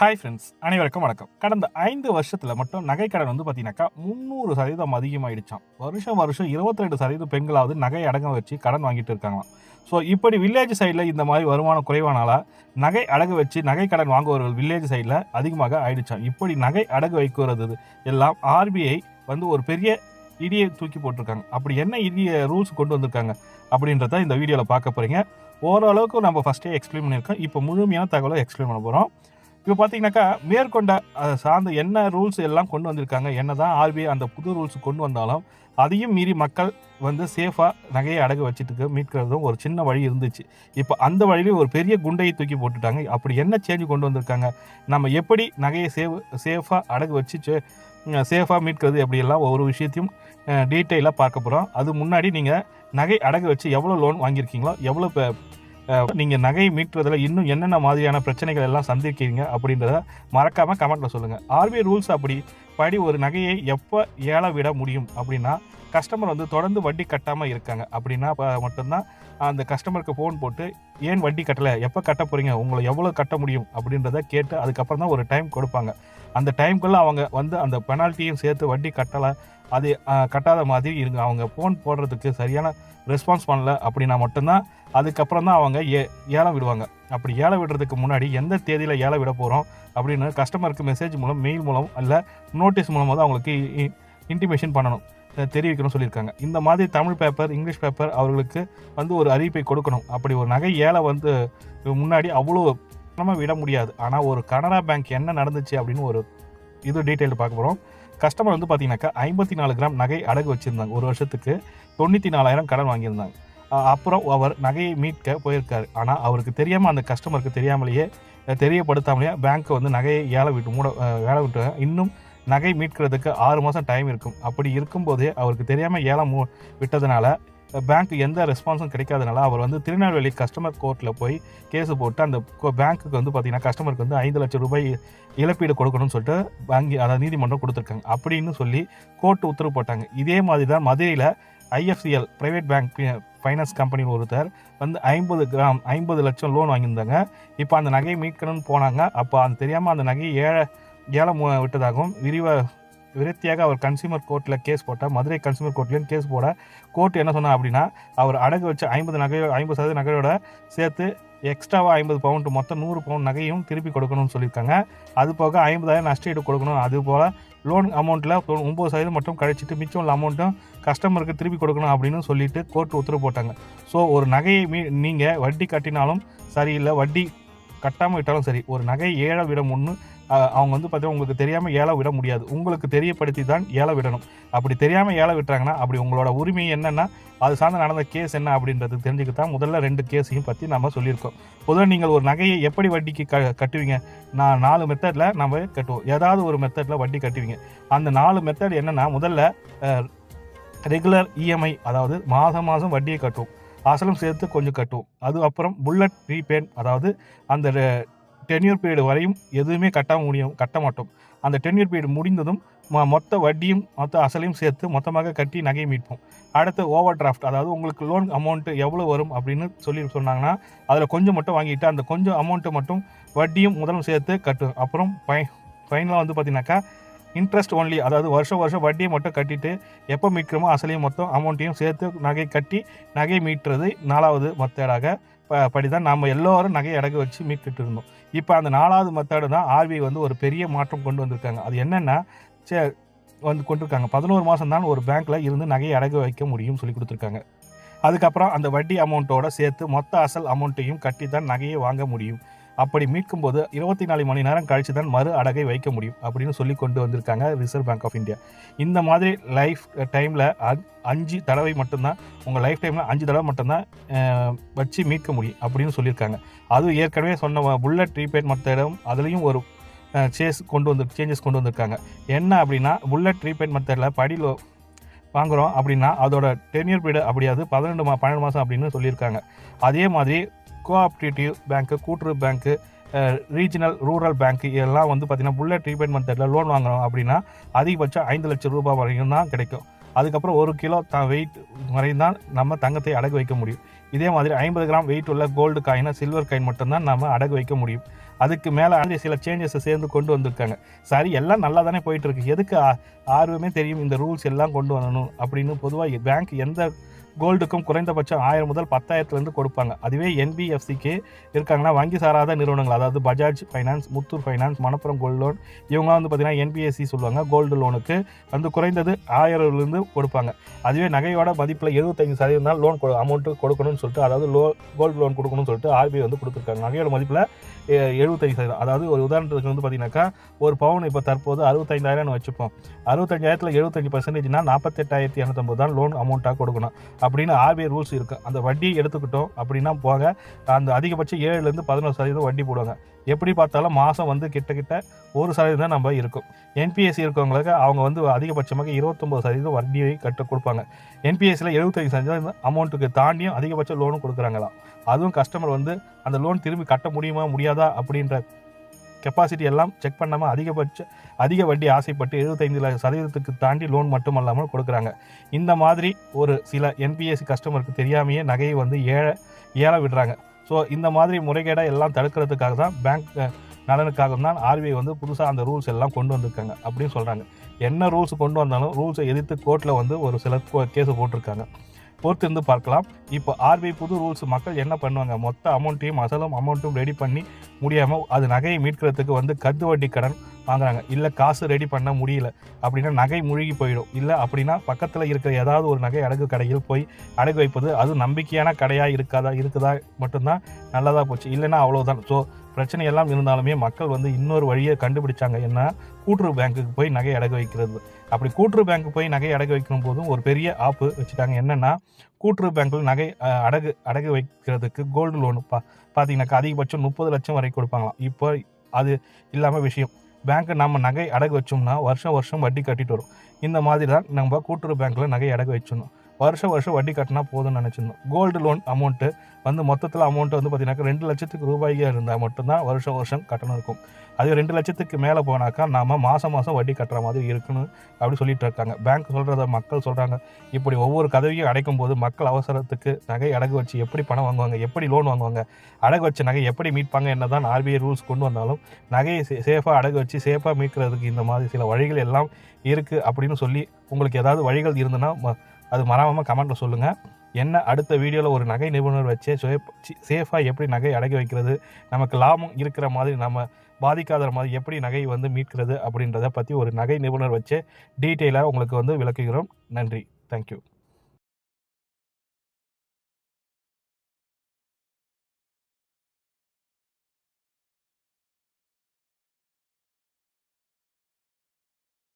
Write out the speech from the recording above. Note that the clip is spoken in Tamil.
ஹாய் ஃப்ரெண்ட்ஸ் அனைவருக்கும் வணக்கம். கடந்த ஐந்து வருஷத்தில் மட்டும் நகைக்கடன் வந்து பார்த்தீங்கன்னாக்கா முந்நூறு சதவீதம் அதிகமாகிடுச்சான் வருஷம் வருஷம் இருபத்தி ரெண்டு சதவீதம் பெண்களாவது நகை அடங்க வச்சு கடன் வாங்கிட்டு இருக்காங்களாம். ஸோ இப்படி வில்லேஜ் சைடில் இந்த மாதிரி வருமானம் குறைவானால நகை அடகு வச்சு நகை கடன் வாங்குவவர்கள் வில்லேஜ் சைடில் அதிகமாக ஆயிடுச்சான் இப்படி நகை அடகு வைக்கிறது எல்லாம் ஆர்பிஐ வந்து ஒரு பெரிய இடியை தூக்கி போட்டிருக்காங்க. அப்படி என்ன இடிய ரூல்ஸ் கொண்டு வந்திருக்காங்க அப்படின்றத இந்த வீடியோவில் பார்க்க போகிறீங்க ஓரளவுக்கு நம்ம ஃபஸ்ட்டே எக்ஸ்பிளைன் பண்ணியிருக்கோம். இப்போ முழுமையான தகவலை எக்ஸ்பிளைன் பண்ண போகிறோம் இப்போ பார்த்தீங்கன்னாக்கா மேற்கொண்ட அதை சார்ந்த என்ன ரூல்ஸ் எல்லாம் கொண்டு வந்திருக்காங்க என்ன தான் ஆர்பிஐ அந்த புது ரூல்ஸ் கொண்டு வந்தாலும் அதையும் மீறி மக்கள் வந்து சேஃபாக நகையை அடகு வச்சுட்டு மீட்கிறதும் ஒரு சின்ன வழி இருந்துச்சு. இப்போ அந்த வழியிலே ஒரு பெரிய குண்டையை தூக்கி போட்டுட்டாங்க. அப்படி என்ன சேஞ்ச் கொண்டு வந்திருக்காங்க? நம்ம எப்படி நகையை சேவ் சேஃபாக அடகு வச்சு சேஃபாக மீட்கிறது எப்படியெல்லாம் ஒவ்வொரு விஷயத்தையும் டீட்டெயிலாக பார்க்க போகிறோம் அது முன்னாடி நீங்கள் நகை அடகு வச்சு எவ்வளோ லோன் வாங்கியிருக்கீங்களோ எவ்வளோ நீங்கள் நகை மீட்பதில் இன்னும் என்னென்ன மாதிரியான பிரச்சனைகள் எல்லாம் சந்திக்கிறீங்க அப்படின்றத மறக்காமல் கமெண்ட்டில் சொல்லுங்கள் ஆர்பிஐ ரூல்ஸ் அப்படி படி ஒரு நகையை எப்போ ஏழ விட முடியும் அப்படின்னா கஸ்டமர் வந்து தொடர்ந்து வட்டி கட்டாமல் இருக்காங்க. அப்படின்னா மட்டும்தான் அந்த கஸ்டமருக்கு ஃபோன் போட்டு ஏன் வட்டி கட்டலை? எப்போ கட்ட போகிறீங்க உங்களை எவ்வளோ கட்ட முடியும்? அப்படின்றத கேட்டு அதுக்கப்புறம் தான் ஒரு டைம் கொடுப்பாங்க. அந்த டைம்குள்ளே அவங்க வந்து அந்த பெனால்ட்டியும் சேர்த்து வட்டி கட்டலை அது கட்டாத மாதிரி இருங்க. அவங்க ஃபோன் போடுறதுக்கு சரியான ரெஸ்பான்ஸ் பண்ணல அப்படின்னா மட்டும்தான் அதுக்கப்புறம் தான் அவங்க ஏ ஏலம் விடுவாங்க. அப்படி ஏலம் விடுறதுக்கு முன்னாடி எந்த தேதியில் ஏலம் விட போகிறோம் அப்படின்னு கஸ்டமருக்கு மெசேஜ் மூலம் மெயில் மூலம் இல்லை நோட்டீஸ் மூலமாக தான் அவங்களுக்கு இன்டிமேஷன் பண்ணணும். தெரிவிக்கணும்னு சொல்லியிருக்காங்க. இந்த மாதிரி தமிழ் பேப்பர் இங்கிலீஷ் பேப்பர் அவர்களுக்கு வந்து ஒரு அறிவிப்பை கொடுக்கணும். அப்படி ஒரு நகை ஏழை வந்து முன்னாடி அவ்வளோ நம்ம விட முடியாது. ஆனால் ஒரு கனரா பேங்க் என்ன நடந்துச்சு அப்படின்னு ஒரு இது டீட்டெயில் பார்க்க போகிறோம் கஸ்டமர் வந்து பார்த்தீங்கன்னாக்கா ஐம்பத்தி நாலு கிராம் நகை அடகு வச்சுருந்தாங்க. ஒரு வருஷத்துக்கு தொண்ணூற்றி நாலாயிரம் கடன் வாங்கியிருந்தாங்க. அப்புறம் அவர் நகையை மீட்க போயிருக்காரு. ஆனால் அவருக்கு தெரியாமல் அந்த கஸ்டமருக்கு தெரியாமலேயே தெரியப்படுத்தாமலேயே பேங்க்கை வந்து நகையை ஏழை விட்டு மூட அஹ் விட்டு இன்னும் நகை மீட்கிறதுக்கு ஆறு மாதம் டைம் இருக்கும். அப்படி இருக்கும்போதே அவருக்கு தெரியாமல் ஏலம் மூ விட்டதுனால பேங்க்கு எந்த ரெஸ்பான்ஸும் கிடைக்காதனால அவர் வந்து திருநெல்வேலி கஸ்டமர் கோர்ட்டில் போய் கேஸ் போட்டு அந்த பேங்க்குக்கு வந்து பார்த்திங்கன்னா கஸ்டமருக்கு வந்து ஐந்து லட்சம் ரூபாய் இழப்பீடு கொடுக்கணும்னு சொல்லிட்டு வங்கி அதாவது நீதிமன்றம் கொடுத்துருக்காங்க. அப்படின்னு சொல்லி கோர்ட்டு உத்தரவு போட்டாங்க. இதே மாதிரி தான் மதுரையில் IFCL private bank finance company ஒருத்தர் வந்து ஐம்பது கிராம் ஐம்பது லட்சம் லோன் வாங்கியிருந்தாங்க. இப்போ அந்த நகையை மீட்கணும்னு போனாங்க. அப்போ அது தெரியாமல் அந்த நகையை ஏழை ஏழை விட்டதாகவும் விரிவாக விரக்தியாக அவர் கன்சியூமர் கோர்ட்டில் கேஸ் போட்டால் மதுரை கன்சியூமர் கோர்ட்லேயும் கேஸ் போட. கோர்ட் என்ன சொன்னா அப்படின்னா அவர் அடகு வச்ச ஐம்பது நகையோ ஐம்பது சதவீத நகையோட சேர்த்து எக்ஸ்ட்ராவாக ஐம்பது பவுண்ட் மொத்தம் நூறு பவுண்ட் நகையும் திருப்பி கொடுக்கணும்னு சொல்லியிருக்காங்க. அது போக ஐம்பதாயிரம் நஷ்டஈடு கொடுக்கணும். அது போல் லோன் அமௌண்ட்டில் ஒம்பது சதவீதம் மட்டும் கழிச்சிட்டு மிச்சம் உள்ள அமௌண்ட்டும் கஸ்டமருக்கு திருப்பி கொடுக்கணும் அப்படின்னு சொல்லிட்டு கோர்ட் உத்தரவு போட்டாங்க. ஸோ ஒரு நகையை மீ நீங்கள் வட்டி கட்டினாலும் சரியில்லை. வட்டி கட்டாமல் விட்டாலும் சரி. ஒரு நகையை ஏழை விட முன்னு அவங்க வந்து பார்த்தீங்கன்னா உங்களுக்கு தெரியாமல் ஏழை விட முடியாது. உங்களுக்கு தெரியப்படுத்தி தான் ஏழை விடணும். அப்படி தெரியாமல் ஏழை விட்டுறாங்கன்னா அப்படி உங்களோட உரிமை என்னென்னா அது சார்ந்து நடந்த கேஸ் என்ன அப்படின்றது தெரிஞ்சுக்க தான் முதல்ல ரெண்டு கேஸையும் பற்றி நம்ம சொல்லியிருக்கோம். பொதுவாக நீங்கள் ஒரு நகையை எப்படி வட்டிக்கு க கட்டுவீங்க? நான் நாலு மெத்தடில் நம்ம கட்டுவோம். ஏதாவது ஒரு மெத்தடில் வட்டி கட்டுவீங்க. அந்த நாலு மெத்தட் என்னென்னா முதல்ல ரெகுலர் இஎம்ஐ அதாவது மாதம் மாதம் வட்டியை கட்டுவோம். அசலும் சேர்த்து கொஞ்சம் கட்டுவோம். அது அப்புறம் புல்லட் ரீபேன் அதாவது அந்த டென்யூர் பீரியட் வரையும் எதுவுமே கட்ட முடியும் கட்ட மாட்டோம். அந்த டென்யூர் பீரியட் முடிந்ததும் மொத்த வட்டியும் மொத்த அசலையும் சேர்த்து மொத்தமாக கட்டி நகையை மீட்போம். அடுத்து ஓவர் டிராஃப்ட் அதாவது உங்களுக்கு லோன் அமௌண்ட்டு எவ்வளோ வரும் அப்படின்னு சொல்லி சொன்னாங்கன்னா அதில் கொஞ்சம் மட்டும் வாங்கிட்டு அந்த கொஞ்சம் அமௌண்ட்டு மட்டும் வட்டியும் முதலும் சேர்த்து கட்டும் அப்புறம் பை ஃபைனலாக வந்து பார்த்தீங்கன்னாக்கா இன்ட்ரெஸ்ட் ஒன்லி அதாவது வருஷம் வருஷம் வட்டியை மட்டும் கட்டிட்டு எப்போ மீட்கிறோமோ அசலையும் மொத்தம் அமௌண்ட்டையும் சேர்த்து நகை கட்டி நகை மீட்டுறது நாலாவது மெத்தடாக படி தான் நம்ம எல்லோரும் நகை அடகு வச்சு மீட்டுட்டு இருந்தோம். இப்போ அந்த நாலாவது மெத்தடு தான் ஆர்பிஐ வந்து ஒரு பெரிய மாற்றம் கொண்டு வந்திருக்காங்க. அது என்னென்னா சே வந்து கொண்டிருக்காங்க. பதினோரு மாதம் தான் ஒரு பேங்க்கில் இருந்து நகையை அடகு வைக்க முடியும் சொல்லி கொடுத்துருக்காங்க. அதுக்கப்புறம் அந்த வட்டி அமௌண்ட்டோட சேர்த்து மொத்த அசல் அமௌண்ட்டையும் கட்டி தான் நகையை வாங்க முடியும். அப்படி மீட்கும்போது இருபத்தி நாலு மணி நேரம் கழிச்சு தான் மறு அடகை வைக்க முடியும் அப்படின்னு சொல்லி கொண்டு வந்திருக்காங்க ரிசர்வ் பேங்க் ஆஃப் இந்தியா இந்த மாதிரி லைஃப் டைமில் அஞ்சு தடவை மட்டும்தான் உங்கள் லைஃப் டைமில் அஞ்சு தடவை மட்டும்தான் வச்சு மீட்க முடியும் அப்படின்னு சொல்லியிருக்காங்க. அதுவும் ஏற்கனவே சொன்ன புல்லட் ப்ரீபெய்ட் மெத்தடும் அதுலேயும் ஒரு சேஸ் கொண்டு வந்து சேஞ்சஸ் கொண்டு வந்திருக்காங்க. என்ன அப்படின்னா புல்லட் ப்ரீபெய்ட் மெத்தடில் படியில் வாங்குகிறோம் அப்படின்னா அதோட டென்யூர் பீரியட் அப்படியாது பதினெண்டு மா பன்னெண்டு மாதம் அப்படின்னு சொல்லியிருக்காங்க. அதே மாதிரி கோஆப்ரேட்டிவ் பேங்க்கு கூட்டுறவு பேங்க்கு ரீஜனல் ரூரல் பேங்க் இதெல்லாம் வந்து பார்த்திங்கன்னா புல்லட் ரீபேமெண்ட் மெத்தடில் லோன் வாங்குறோம் அப்படின்னா அதிகபட்சம் ஐந்து லட்சம் ரூபாய் வரைக்கும் தான் கிடைக்கும். அதுக்கப்புறம் ஒரு கிலோ த வெயிட் வரையும் தான் நம்ம தங்கத்தை அடகு வைக்க முடியும். இதே மாதிரி ஐம்பது கிராம் வெயிட் உள்ள கோல்டு காயினா சில்வர் காயின் மட்டும்தான் நம்ம அடகு வைக்க முடியும். அதுக்கு மேலே சில சேஞ்சஸை சேர்ந்து கொண்டு வந்திருக்காங்க. சரி எல்லாம் நல்லா தானே போயிட்டுருக்கு எதுக்கு ஆர்வமே தெரியும் இந்த ரூல்ஸ் எல்லாம் கொண்டு வரணும் அப்படின்னு பொதுவாக பேங்க் எந்த கோல்டுக்கும் குறைந்தபட்சம் ஆயிரம் முதல் பத்தாயிரத்துலேருந்து கொடுப்பாங்க. அதுவே என்பிஎஃப்சிக்கு இருக்காங்கன்னா வங்கி சாராத நிறுவனங்கள் அதாவது Bajaj finance Muthoot finance Manappuram gold loan இவங்க வந்து பார்த்திங்கன்னா என்பிஎஸ்சி சொல்லுவாங்க. கோல்டு லோனுக்கு வந்து குறைந்தது ஆயிரம்லேருந்து கொடுப்பாங்க. அதுவே நகையோட மதிப்பில் எழுபத்தஞ்சு சதவீதம் தான் லோன் அமௌண்ட்டு கொடுக்கணும்னு சொல்லிட்டு அதாவது லோ கோல்டு லோன் கொடுக்கணும்னு சொல்லிட்டு ஆர்பிஐ வந்து கொடுத்துருக்காங்க. நகையோட மதிப்பில் எழுபத்தஞ்சு சதவீதம் அதாவது ஒரு உதாரணத்துக்கு வந்து பார்த்தீங்கன்னாக்கா ஒரு பவுன் இப்போ தற்போது அறுபத்தைந்தாயிரம்னு வச்சுப்போம். அறுபத்தஞ்சாயிரத்தில் எழுபத்தஞ்சு பர்சன்டேஜ்னா நாற்பத்தெட்டாயிரத்தி இரநூத்தம்பது தான் லோன் அமௌண்ட்டாக கொடுக்கணும். அப்படின்னு ஆர்பிஐ ரூல்ஸ் இருக்குது அந்த வட்டி எடுத்துக்கிட்டோம் அப்படின்னா போக அந்த அதிகபட்சம் ஏழுலேருந்து பதினோரு சதவீதம் வட்டி போடுவாங்க. எப்படி பார்த்தாலும் மாதம் வந்து கிட்ட கிட்ட ஒரு சதவீதம் தான் நம்ம இருக்கும். என்பிஎஸ்சி இருக்கவங்களுக்கு அவங்க வந்து அதிகபட்சமாக இருபத்தொம்பது சதவீதம் வட்டியை கட்ட கொடுப்பாங்க. என்பிஎஸ்சியில் எழுபத்தஞ்சு சதவீதம் அமௌண்ட்டுக்கு தாண்டியும் அதிகபட்ச லோனும் கொடுக்குறாங்களாம். அதுவும் கஸ்டமர் வந்து அந்த லோன் திரும்பி கட்ட முடியுமா முடியாதா அப்படின்ற கெப்பாசிட்டி எல்லாம் செக் பண்ணாமல் அதிகபட்ச அதிக வட்டி ஆசைப்பட்டு எழுபத்தைந்து சதவீதத்துக்கு தாண்டி லோன் மட்டும் இல்லாமல் கொடுக்குறாங்க. இந்த மாதிரி ஒரு சில என்பிஎஸ்சி கஸ்டமருக்கு தெரியாமையே நகையை வந்து ஏழ ஏழை விடுறாங்க. ஸோ இந்த மாதிரி முறைகேடாக எல்லாம் தடுக்கிறதுக்காக தான் பேங்க் நலனுக்காக தான் ஆர்பிஐ வந்து புதுசாக அந்த ரூல்ஸ் எல்லாம் கொண்டு வந்திருக்காங்க அப்படின்னு சொல்கிறாங்க என்ன ரூல்ஸ் கொண்டு வந்தாலும் ரூல்ஸை எதிர்த்து கோர்ட்டில் வந்து ஒரு சில கேஸ் போட்டிருக்காங்க. பொறுத்திருந்து பார்க்கலாம். இப்போ ஆர்பிஐ புது ரூல்ஸ் மக்கள் என்ன பண்ணுவாங்க? மொத்த அமௌண்ட்டையும் அசலும் அமௌண்ட்டும் ரெடி பண்ணி முடியாமல் அது நகையை மீட்கிறதுக்கு வந்து கத்து வட்டி கடன் வாங்குறாங்க. இல்லை காசு ரெடி பண்ண முடியல அப்படின்னா நகை முழுகி போயிடும். இல்லை அப்படின்னா பக்கத்தில் இருக்கிற ஏதாவது ஒரு நகை அடகு கடையில் போய் அடகு வைப்பது அது நம்பிக்கையான கடையாக இருக்காதா இருக்குதா மட்டும்தான் நல்லதாக போச்சு. இல்லைன்னா அவ்வளோதான் ஸோ பிரச்சனை எல்லாம் இருந்தாலுமே மக்கள் வந்து இன்னொரு வழியை கண்டுபிடிச்சாங்க. என்ன? கூட்டுறவு பேங்க்குக்கு போய் நகை அடகு வைக்கிறது. அப்படி கூட்டுறவு பேங்க்கு போய் நகை அடகு வைக்கும் போதும் ஒரு பெரிய ஆப்பு வச்சுட்டாங்க. என்னென்னா கூட்டுறவு பேங்க்கில் நகை அடகு அடகு வைக்கிறதுக்கு கோல்டு லோன் பா பார்த்தீங்கன்னாக்கா அதிகபட்சம் முப்பது லட்சம் வரை கொடுப்பாங்களாம். இப்போ அது இல்லாமல் விஷயம். பேங்க்கு நம்ம நகை அடகு வச்சோம்னா வருஷம் வருஷம் வட்டி கட்டிட்டு வரும். இந்த மாதிரி தான் நம்ம கூட்டுறவு பேங்க்கில் நகை அடகு வச்சிடணும். வருஷம் வருஷம் வட்டி கட்டினா போதும்னு நினச்சிருந்தோம். கோல்டு லோன் அமௌண்ட்டு வந்து மொத்தத்தில் அமௌண்ட்டு வந்து பார்த்தீங்கன்னாக்கா ரெண்டு லட்சத்துக்கு ரூபாய்க்கு இருந்தால் மட்டும்தான் வருஷம் வருஷம் கட்டணம் இருக்கும். அது ரெண்டு லட்சத்துக்கு மேலே போனாக்கா நாம மாதம் மாதம் வட்டி கட்டுற மாதிரி இருக்குன்னு அப்படி சொல்லிட்டு இருக்காங்க. பேங்க் சொல்கிறத மக்கள் சொல்கிறாங்க இப்படி ஒவ்வொரு கதவையும் அடைக்கும் போது மக்கள் அவசரத்துக்கு நகை அடகு வச்சு எப்படி பணம் வாங்குவாங்க எப்படி லோன் வாங்குவாங்க அடகு வச்ச நகை எப்படி மீட்பாங்க என்ன தான் ஆர்பிஐ ரூல்ஸ் கொண்டு வந்தாலும் நகையை சேஃபாக அடகு வச்சு சேஃபாக மீட்கிறதுக்கு இந்த மாதிரி சில வழிகள் எல்லாம் இருக்குது அப்படின்னு சொல்லி உங்களுக்கு ஏதாவது வழிகள் இருந்ததுன்னா ம- அது மறக்காமல் கமெண்ட்டில் சொல்லுங்கள் என்ன அடுத்த வீடியோவில் ஒரு நகை நிபுணர் வச்சே சேஃபாக எப்படி நகை அடக்கி வைக்கிறது நமக்கு லாபம் இருக்கிற மாதிரி நம்ம பாதிக்காத மாதிரி எப்படி நகை வந்து மீட்கிறது அப்படின்றத பற்றி ஒரு நகை நிபுணர் வச்சு டீட்டெயிலாக உங்களுக்கு வந்து விளக்குகிறோம். நன்றி. தேங்க்யூ